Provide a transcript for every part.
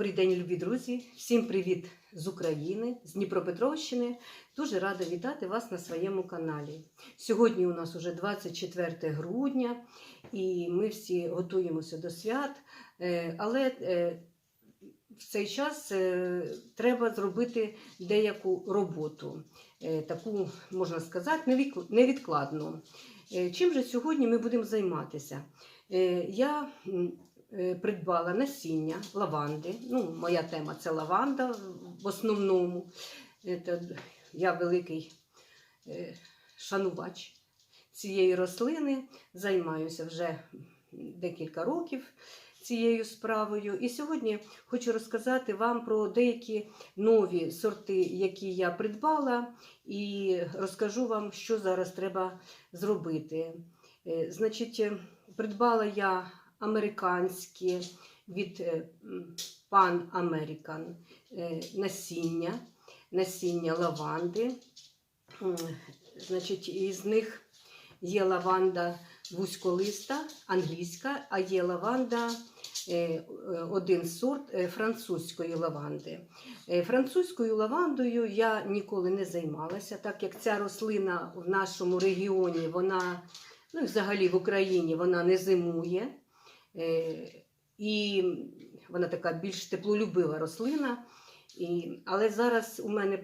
Добрий день, любі друзі! Всім привіт з України, з Дніпропетровщини. Дуже рада вітати вас на своєму каналі. Сьогодні у нас уже 24 грудня, і ми всі готуємося до свят. Е, Але е, в цей час е, треба зробити деяку роботу, таку, можна сказати, невідкладну. Чим же сьогодні ми будемо займатися? Я придбала насіння лаванди. Ну, моя тема це лаванда в основному. Я великий е, шанувач цієї рослини, займаюся вже декілька років цією справою. І сьогодні хочу розказати вам про деякі нові сорти, які я придбала, і розкажу вам, що зараз треба зробити. Е, Значить, е, придбала я американські від е, Pan American е, насіння, насіння лаванди. Значить, із них є лаванда вузьколиста, англійська, а є лаванда, е, один сорт французької лаванди. Французькою лавандою я ніколи не займалася, так як ця рослина в нашому регіоні, вона, ну взагалі в Україні, вона не зимує. Е, І вона така більш теплолюбива рослина. І, але зараз у мене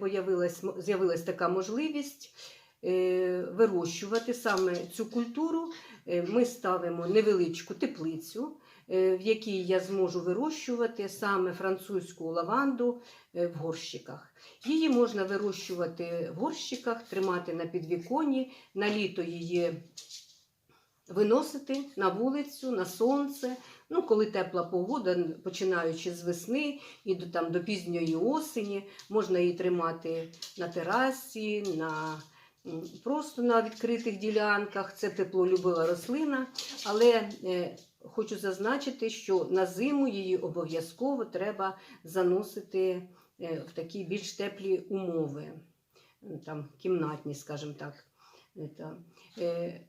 з'явилась така можливість е, вирощувати саме цю культуру. Е, Ми ставимо невеличку теплицю, в якій я зможу вирощувати саме французьку лаванду в горщиках. Її можна вирощувати в горщиках, тримати на підвіконні, на літо її виносити на вулицю, на сонце. Ну, коли тепла погода, починаючи з весни і до, там, до пізньої осені, можна її тримати на терасі, на, просто на відкритих ділянках. Це теплолюбива рослина. Але е, хочу зазначити, що на зиму її обов'язково треба заносити е, в такі більш теплі умови, там, кімнатні, скажімо так. Е, е,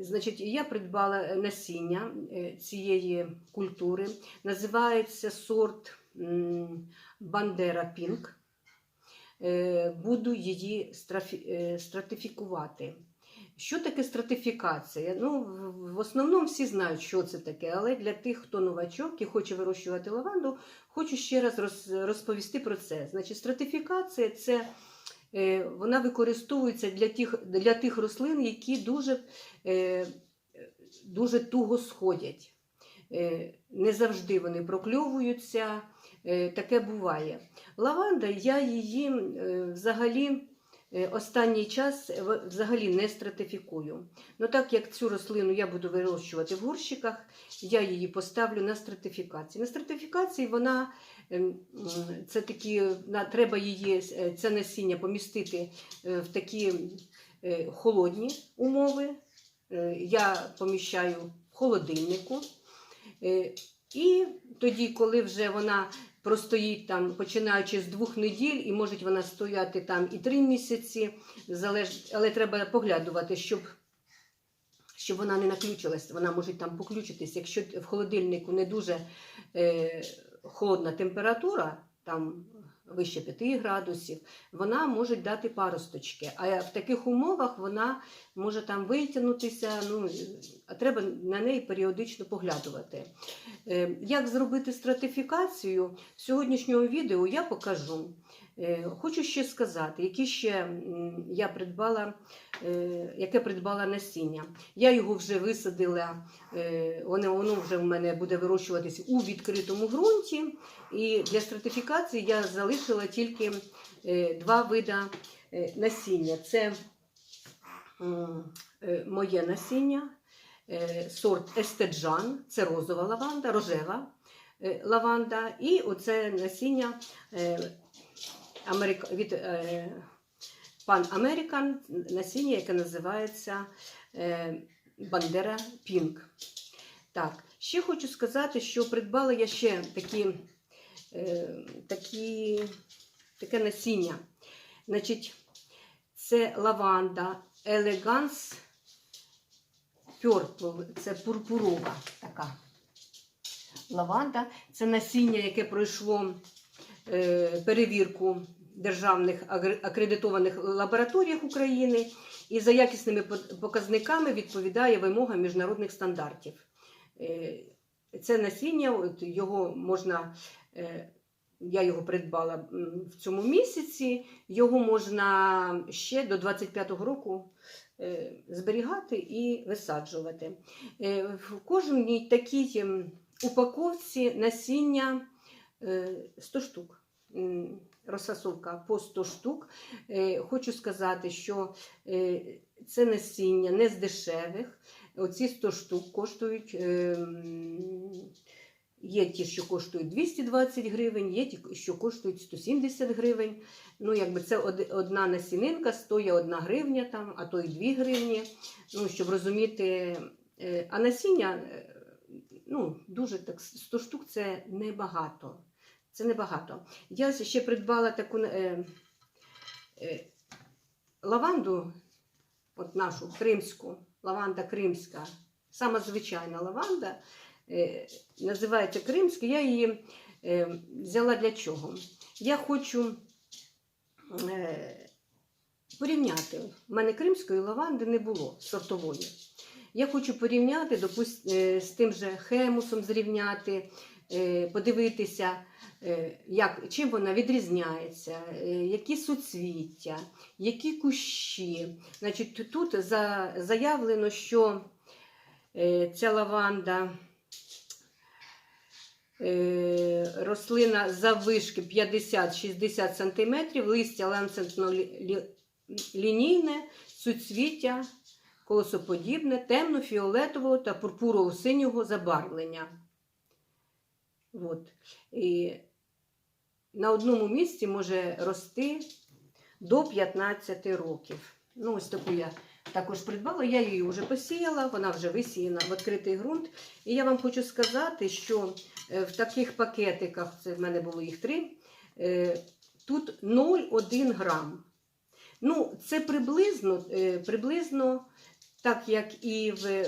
Значить, я придбала насіння е, цієї культури. Називається сорт Бандера Пінк. Е, Буду її е, стратифікувати. Що таке стратифікація? Ну, в- основному всі знають, що це таке, але для тих, хто новачок і хоче вирощувати лаванду, хочу ще раз розповісти про це. Значить, стратифікація це е, вона використовується для тих, для тих рослин, які дуже, е, дуже туго сходять. Е, Не завжди вони прокльовуються, е, таке буває. Лаванда, я її е, взагалі е, останній час взагалі не стратифікую. Ну так як цю рослину я буду вирощувати в горщиках, я її поставлю на стратифікації. На стратифікації вона це такі, треба її е, це насіння помістити е, в такі е, холодні умови. Я поміщаю в холодильнику. І тоді, коли вже вона простоїть там, починаючи з двох неділь, і може вона стояти там і три місяці, але треба поглядувати, щоб, щоб вона не наключилась. Вона може там поключитись. Якщо в холодильнику не дуже холодна температура, там вище 5 градусів, вона може дати паросточки. А в таких умовах вона може там витягнутися, ну, треба на неї періодично поглядувати. Е, Як зробити стратифікацію? В сьогоднішнього відео я покажу. Е, Хочу ще сказати, які ще я придбала, е, яке придбала насіння. Я його вже висадила, е, воно, вже в мене буде вирощуватись у відкритому ґрунті. І для стратифікації я залишила тільки два вида е, насіння. Це моє насіння, сорт Естеджан, це розова лаванда, рожева лаванда, і оце насіння Америка, від е, Pan American, насіння, яке називається е, Бандера Пінк. Так, ще хочу сказати, що придбала я ще такі, е, такі, таке насіння. Значить, це лаванда Elegance Purple, це пурпурова така. лаванда. Це насіння, яке пройшло перевірку державних акредитованих лабораторіях України і за якісними по- показниками відповідає вимогам міжнародних стандартів. Е, Це насіння, його можна, е, я його придбала в цьому місяці, його можна ще до 25-го року е, зберігати і висаджувати. Е, В кожній такій упаковці насіння е, 100 штук. М, Розфасовка по 100 штук. Е, Хочу сказати, що е, це насіння не з дешевих. Оці 100 штук коштують. ем, Є ті, що коштують 220 гривень, є ті, що коштують 170 гривень. Ну, якби це одна насінинка стоїть 1 гривня, там, а то й 2 гривні. Ну, щоб розуміти, Е, а насіння е, ну, дуже так, 100 штук це небагато. Це небагато. Я ще придбала таку е, е, лаванду, от нашу кримську, лаванда кримська, сама звичайна лаванда, е, називається кримська. Я її е, взяла для чого? Я хочу е, порівняти. У мене кримської лаванди не було сортової. Я хочу порівняти, допуст, е, з тим же хемусом зрівняти, подивитися, е, як, чим вона відрізняється, е, які суцвіття, які кущі. Значить, тут заявлено, що е, ця лаванда. е, Рослина заввишки 50-60 см, листя ланцетно лінійне, суцвіття колосоподібне, темно-фіолетового та пурпурово-синього забарвлення. От. І на одному місці може рости до 15 років. Ну, ось таку я також придбала. Я її вже посіяла, вона вже висіяна в відкритий ґрунт. І я вам хочу сказати, що е, в таких пакетиках, це в мене було їх три, е, тут 0,1 грам. Ну, це приблизно, е, приблизно так як і в,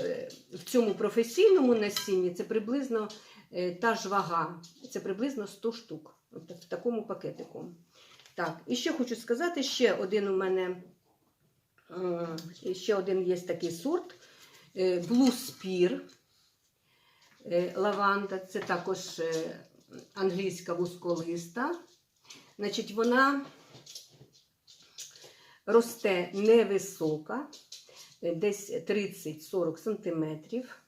в цьому професійному насінні, це приблизно та ж вага, це приблизно 100 штук в такому пакетику. Так, і ще хочу сказати, ще один у мене ще один є такий сорт е, Blue Spear е, лаванда. Це також е, англійська вузколиста. Значить, вона росте невисока, е, десь 30-40 сантиметрів.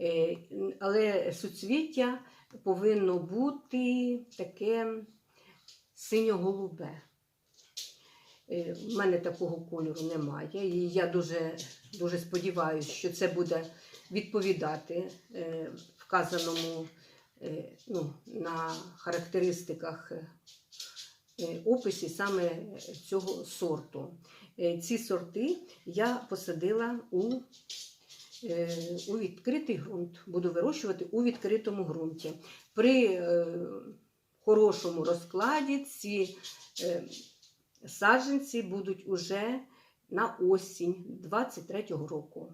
Е, Але суцвіття повинно бути таке синьо-голубе. Е, У мене такого кольору немає. І я дуже, дуже сподіваюся, що це буде відповідати е, вказаному е, ну, на характеристиках е, е, описі саме цього сорту. Е, Ці сорти я посадила у, е, у відкритий ґрунт. Буду вирощувати у відкритому ґрунті. При е, хорошому розкладі ці е, саджанці будуть уже на осінь 23-го року.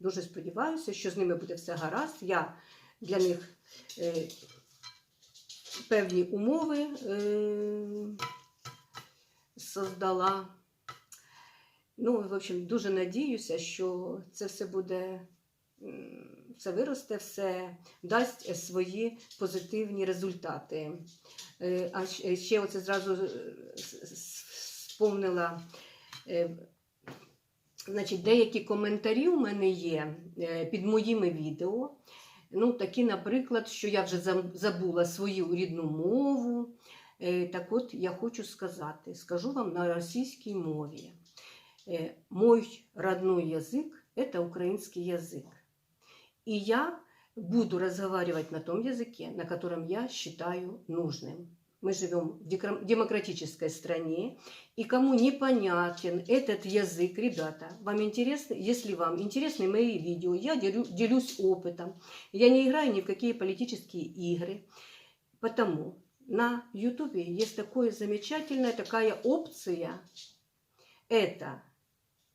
Дуже сподіваюся, що з ними буде все гаразд. Я для них е, певні умови е, создала. Ну, в общем, дуже надіюся, що це все буде, все виросте, все дасть е, свої позитивні результати. Е, А ще оце зразу е, сповнила. е, Значить, деякі коментарі у мене є е, під моїми відео. Ну, такі, наприклад, що я вже забула свою рідну мову. Е, Так от я хочу сказати, скажу вам на російській мові. Э, Мой родной язык – это украинский язык. И я буду разговаривать на том языке, на котором я считаю нужным. Мы живем в демократической стране, и кому непонятен этот язык, ребята, вам интересно, если вам интересны мои видео, я делю- делюсь опытом, я не играю ни в какие политические игры, потому на YouTube есть такое замечательная такая опция, это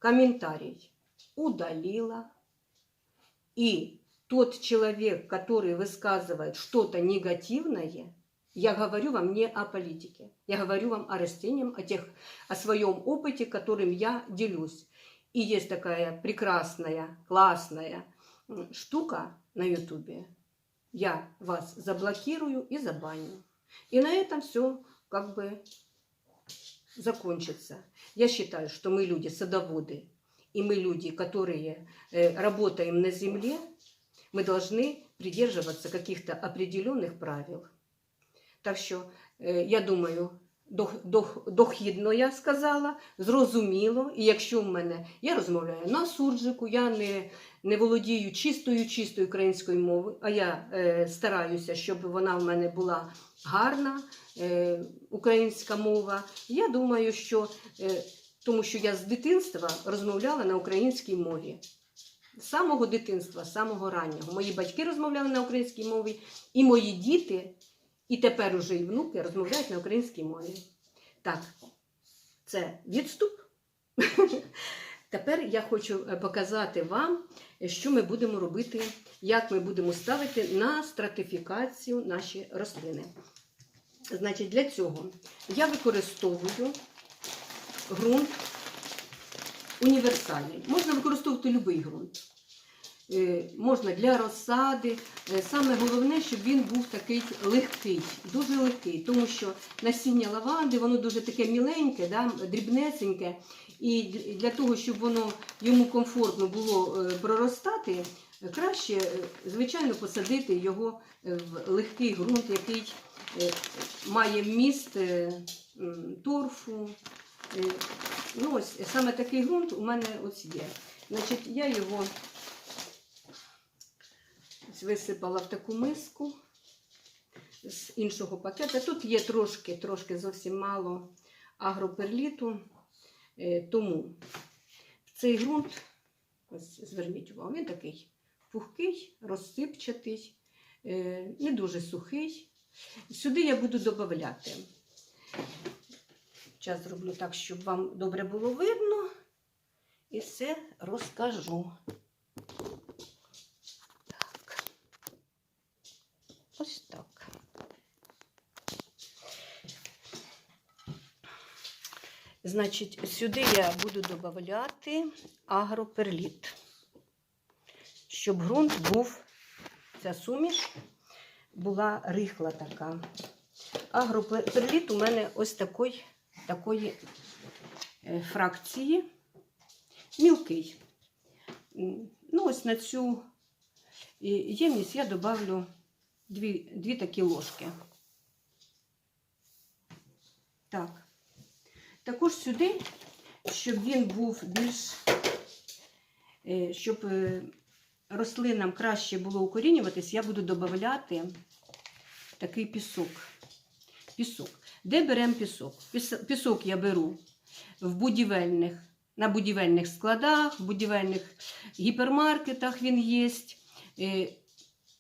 комментарий удалила и тот человек, который высказывает что-то негативное, я говорю вам не о политике. Я говорю вам о растениях, о, тех, о своем опыте, которым я делюсь. И есть такая прекрасная, классная штука на Ютубе. Я вас заблокирую и забаню. И на этом все как бы закончится. Я считаю, что мы люди садоводы, и мы люди, которые э, работаем на земле, мы должны придерживаться каких-то определенных правил. Так що, е, я думаю, дохідно я сказала, зрозуміло. І якщо в мене я розмовляю на суржику, я не, не володію чистою чистою українською мовою, а я е, стараюся, щоб вона в мене була гарна, е, українська мова. Я думаю, що е, тому що я з дитинства розмовляла на українській мові. З самого дитинства, з самого раннього. Мої батьки розмовляли на українській мові, і мої діти, і тепер уже і внуки розмовляють на українській мові. Так, це відступ. Тепер я хочу е, показати вам, що ми будемо робити, як ми будемо ставити на стратифікацію наші рослини. Значить, для цього я використовую ґрунт універсальний. Можна використовувати будь-який ґрунт. Е, Можна для розсади. Е, Саме головне, щоб він був такий легкий, дуже легкий, тому що насіння лаванди, воно дуже таке міленьке, да, дрібнесеньке. І для того, щоб воно йому комфортно було е, проростати, краще, звичайно, посадити його в легкий ґрунт, який має вміст е, торфу. Ну, ось саме такий ґрунт у мене ось є. Значить, я його висипала в таку миску з іншого пакета. Тут є трошки, трошки зовсім мало агроперліту, Е, тому цей ґрунт, ось зверніть увагу, він такий пухкий, розсипчатий, е, не дуже сухий. Сюди я буду додавати. Зараз зроблю так, щоб вам добре було видно. І все розкажу. Так. Ось так. Значить, сюди я буду додавати агроперліт, щоб ґрунт був, ця суміш була рихла така. Агроперліт у мене ось такий такої е, фракції. Мілкий. Ну, ось на цю е, ємність я добавлю дві, дві такі ложки. Так. Також сюди, щоб він був більш, е, щоб е, рослинам краще було укорінюватись, я буду додавати такий пісок. Пісок. Де беремо пісок? Пісок я беру в будівельних, на будівельних складах, в будівельних гіпермаркетах він є. Е,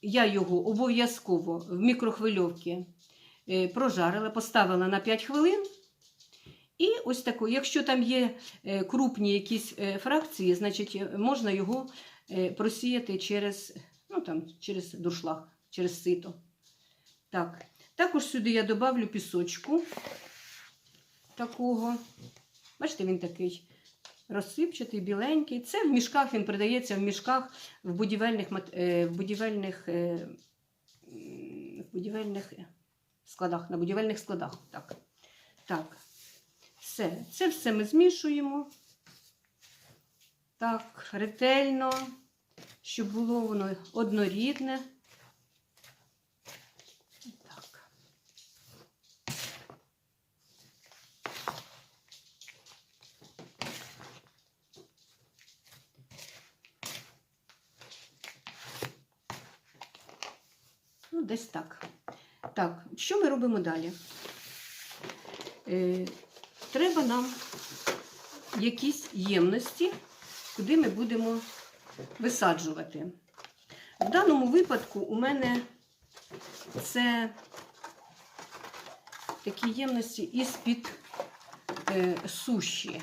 Я його обов'язково в мікрохвильовці прожарила, поставила на 5 хвилин. І ось таку, якщо там є е, крупні якісь е, фракції, значить е, можна його просіяти через, ну, там, через дуршлаг, через сито. Так. Також сюди я добавлю пісочку такого. Бачите, він такий розсипчатий, біленький. Це в мішках, він продається в мішках в будівельних, в будівельних, в будівельних складах, на будівельних складах. Так. так. Все. Це все ми змішуємо. Так, ретельно, щоб було воно однорідне. Так. Ну, десь так. Так, що ми робимо далі? Е, треба нам якісь ємності, куди ми будемо висаджувати. В даному випадку у мене це такі ємності із-під е, суші.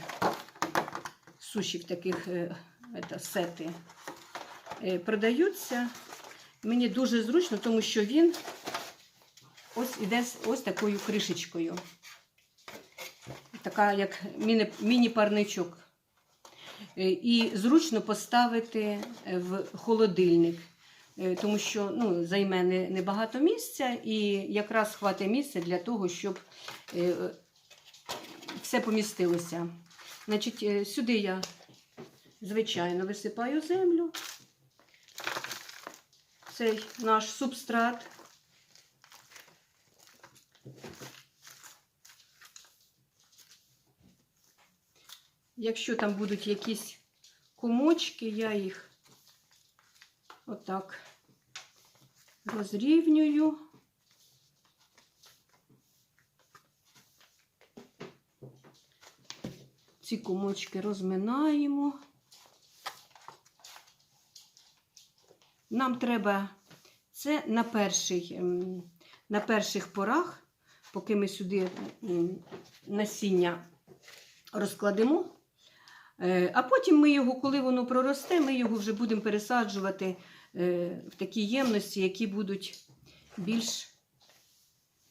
Суші в таких е, это, сети е, продаються. Мені дуже зручно, тому що він ось іде ось такою кришечкою. Така, як міні- міні-парничок. Е, І зручно поставити е, в холодильник, е, тому що ну, займе не- небагато місця, і якраз хватить місця для того, щоб все помістилося. Значить, сюди я, звичайно, висипаю землю. Цей наш субстрат. Якщо там будуть якісь комочки, я їх отак розрівнюю. Ці комочки розминаємо. Нам треба це на, перший, ем, на перших порах, поки ми сюди насіння розкладемо. Е, А потім ми його, коли воно проросте, ми його вже будемо пересаджувати е, в такі ємності, які будуть більш,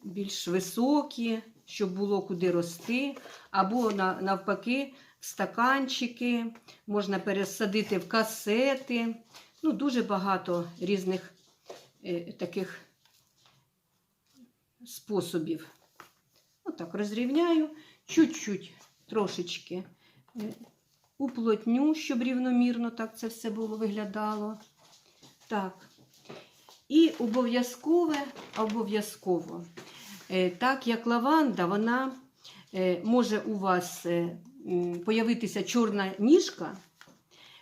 більш високі, щоб було куди рости, або навпаки, в стаканчики, можна пересадити в касети. Ну, дуже багато різних е, таких способів. Отак розрівняю, чуть-чуть трошечки уплотню, щоб рівномірно так це все було виглядало. Так. І обов'язкове, обов'язково, е, так як лаванда, вона е, може у вас е, появитися чорна ніжка,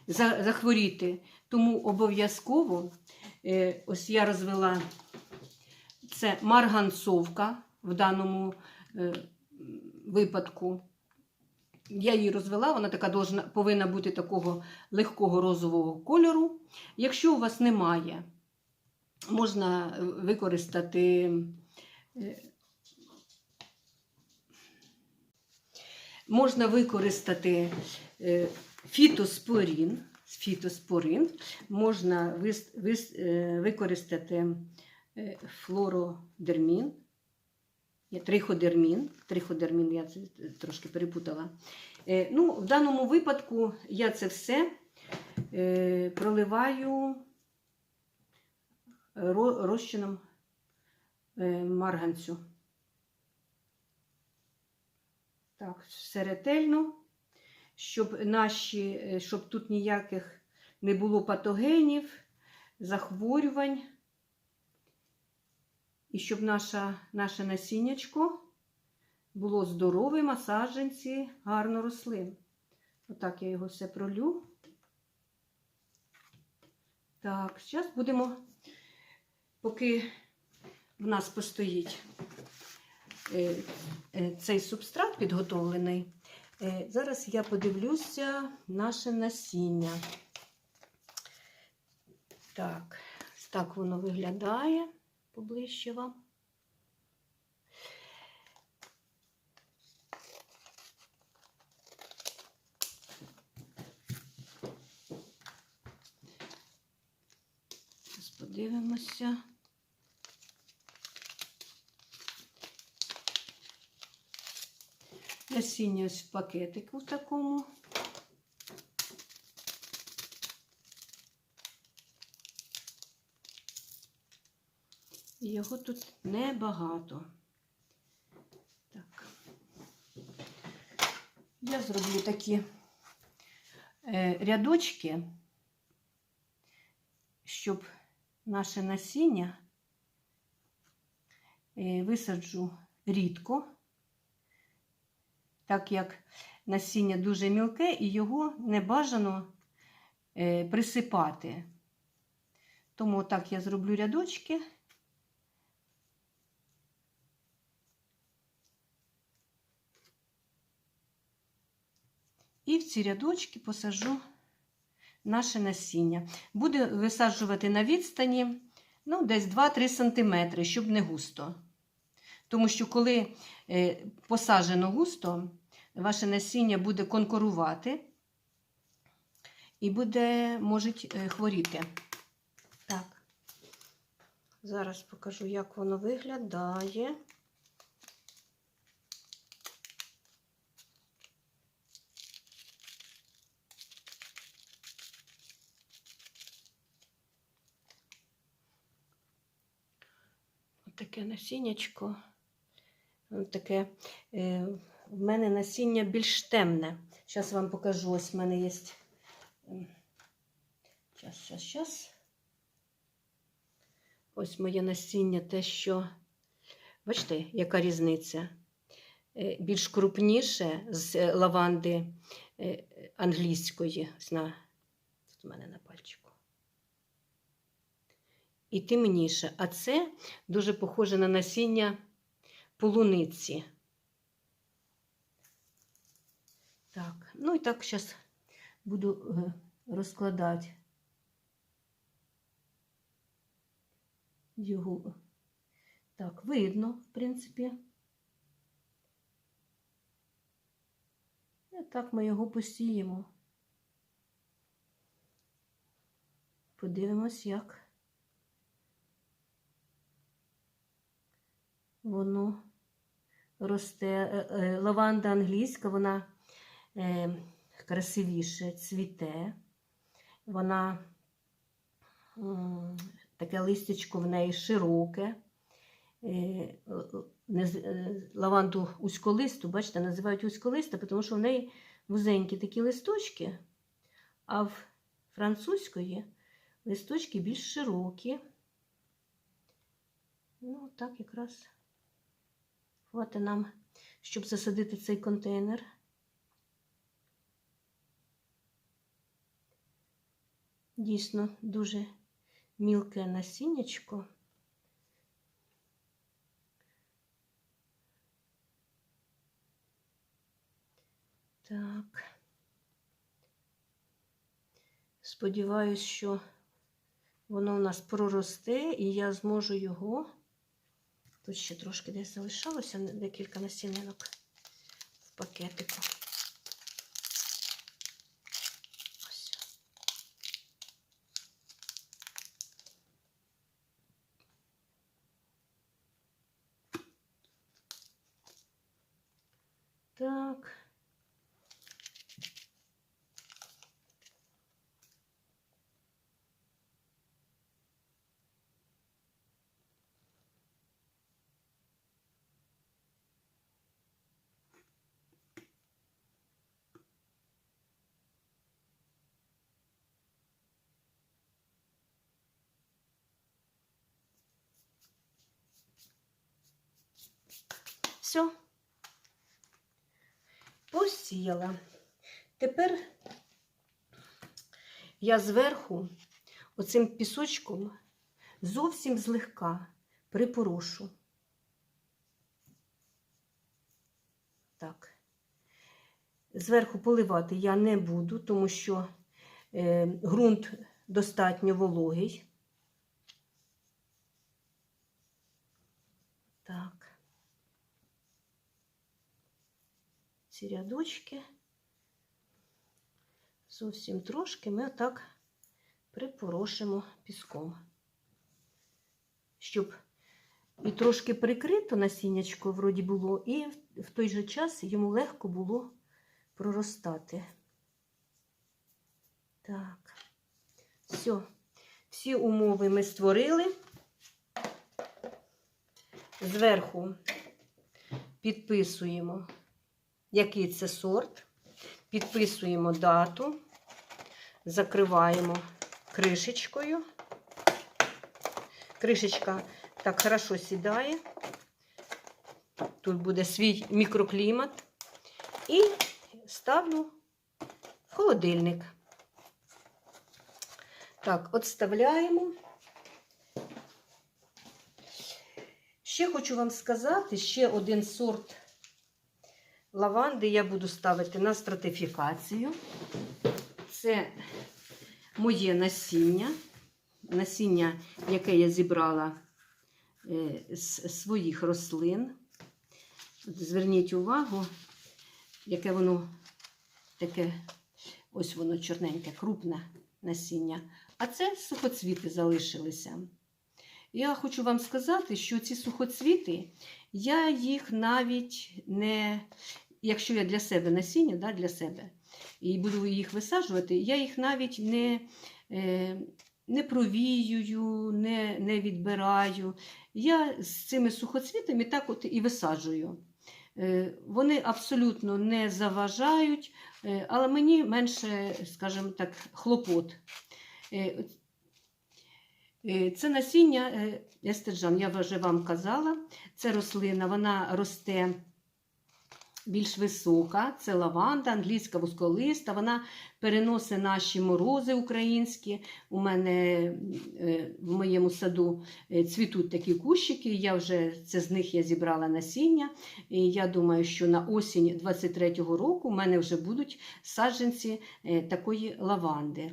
захворіти, тому обов'язково, ось я розвела це марганцовка в даному випадку. Я її розвела, вона така должна, повинна бути такого легкого розового кольору. Якщо у вас немає, можна використати е, можна використати е, фітоспорін, фітоспорин, можна е, використати флородермін, є триходермін. Триходермін я це трошки перепутала. Е, Ну, в даному випадку я це все е, проливаю розчином е, марганцю. Так, все ретельно, щоб наші, е, щоб тут ніяких не було патогенів, захворювань. І щоб наша, наше насіннячко було здоровим, а саджанці гарно росли. Отак я його все пролю. Так, зараз будемо, поки в нас постоїть е, е, цей субстрат підготовлений. Е, Зараз я подивлюся наше насіння. Так, так воно виглядає поближче вам. Зараз подивимося. Насіння ось в пакетику такому. Його тут небагато. Так. Я зроблю такі е, рядочки, щоб наше насіння е, висаджу рідко, так як насіння дуже мілке і його не бажано е, присипати. Тому так я зроблю рядочки. І в ці рядочки посажу наше насіння. Буду висаджувати на відстані ну, десь 2-3 см, щоб не густо. Тому що, коли е, посаджено густо, ваше насіння буде конкурувати і буде, може хворіти. Так. Зараз покажу, як воно виглядає. Таке насіннячко. Таке, е, в мене насіння більш темне. Зараз вам покажу. Ось в мене є. Зараз, зараз, зараз. Ось моє насіння, те, що. Бачите, яка різниця? Е, Більш крупніше з е, лаванди е, англійської. Ось тут у мене на пальчику. І темніше. А це дуже похоже на насіння полуниці. Так, ну і так зараз буду е, розкладати його. Так, видно, в принципі. І так ми його посіємо. Подивимось, як воно росте. Е, е, Лаванда англійська, вона е, красивіше цвіте. Вона таке листячко в неї широке. Лаванду узьколисту, бачите, називають узьколиста, тому що в неї вузенькі такі листочки, а в французької листочки більш широкі. Ну, так якраз хватить нам, щоб засадити цей контейнер. Дійсно, дуже мілке насіннячко. Так. Сподіваюсь, що воно у нас проросте, і я зможу його. Тут ще трошки десь залишалося декілька насінинок в пакетику. Ось. Так. Все. Посіяла. Тепер я зверху оцим пісочком зовсім злегка припорошу. Так. Зверху поливати я не буду, тому що е, ґрунт достатньо вологий. Так. Ці рядочки. Зовсім трошки ми отак припорошимо піском, щоб і трошки прикрито насіннячко вроді було, і в- той же час йому легко було проростати. Так, все, всі умови ми створили. Зверху підписуємо, який це сорт, підписуємо дату, закриваємо кришечкою. Кришечка так хорошо сідає. Тут буде свій мікроклімат. І ставлю в холодильник. Так, отставляємо. Ще хочу вам сказати, ще один сорт лаванди я буду ставити на стратифікацію. Це моє насіння. Насіння, яке я зібрала е, з своїх рослин. Зверніть увагу, яке воно таке, ось воно чорненьке, крупне насіння. А це сухоцвіти залишилися. Я хочу вам сказати, що ці сухоцвіти, я їх навіть не, якщо я для себе насіння, да, для себе, і буду їх висаджувати, я їх навіть не, е, не провіюю, не, не відбираю. Я з цими сухоцвітами так от і висаджую. Е, Вони абсолютно не заважають, е, але мені менше, скажімо так, хлопот. Е, Е, Це насіння естержан, я вже вам казала. Це рослина, вона росте більш висока, це лаванда, англійська вузколиста. Вона переносить наші морози українські. У мене е, в моєму саду е, цвітуть такі кущики. Я вже це з них я зібрала насіння. І я думаю, що на осінь 23-го року в мене вже будуть саджанці е, такої лаванди.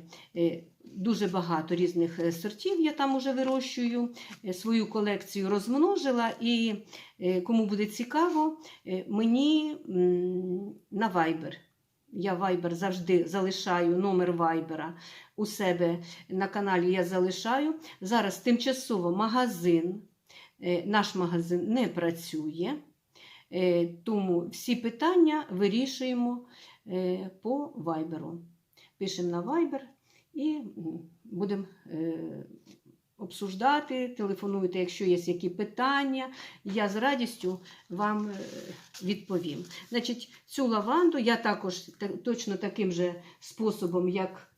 Дуже багато різних е, сортів я там уже вирощую. Е, Свою колекцію розмножила, і е, кому буде цікаво, мені на Viber. Я Viber завжди залишаю номер Viber у себе на каналі. Я залишаю. Зараз тимчасово магазин, наш магазин не працює, тому всі питання вирішуємо по Viber. Пишемо на Viber і будемо е, обсуждати. Телефонуйте, якщо є які питання. Я з радістю вам е, відповім. Значить, цю лаванду я також та- точно таким же способом, як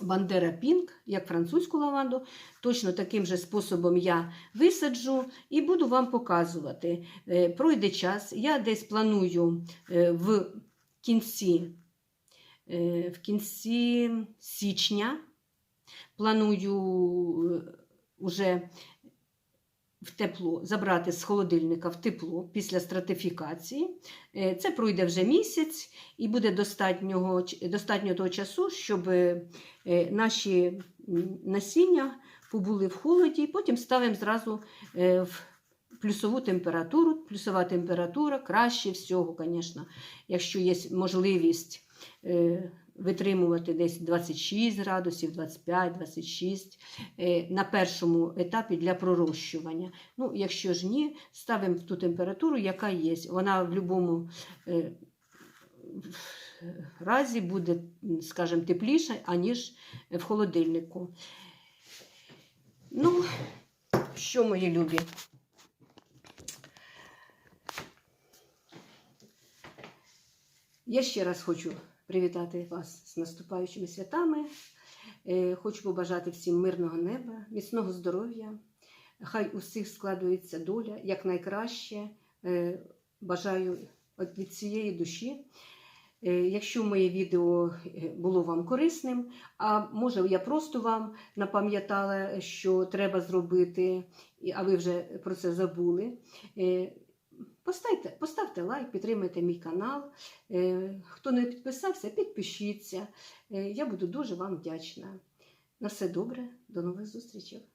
Бандера Пінк, як французьку лаванду, точно таким же способом я висаджу і буду вам показувати. Е, Пройде час, я десь планую в кінці, в кінці січня. Планую е, уже в тепло забрати з холодильника в тепло після стратифікації. Е, Це пройде вже місяць і буде достатнього, достатньо того часу, щоб е, наші насіння побули в холоді, і потім ставимо зразу е, в плюсову температуру. Плюсова температура краще всього, звісно, якщо є можливість. Е, Витримувати десь 26 градусів, 25, 26 е, на першому етапі для пророщування. Ну, якщо ж ні, ставимо ту температуру, яка є. Вона в будь-якому е, разі буде, скажімо, тепліша, аніж в холодильнику. Ну, що, мої любі? Я ще раз хочу привітати вас з наступаючими святами. Е, Хочу побажати всім мирного неба, міцного здоров'я. Хай у всіх складується доля якнайкраще. Е, Бажаю від цієї душі. Е, Якщо моє відео було вам корисним, а може я просто вам напам'ятала, що треба зробити, а ви вже про це забули. Поставте, поставте лайк, підтримайте мій канал. Е, Хто не підписався, підпишіться. Е, Я буду дуже вам вдячна. На все добре, до нових зустрічей.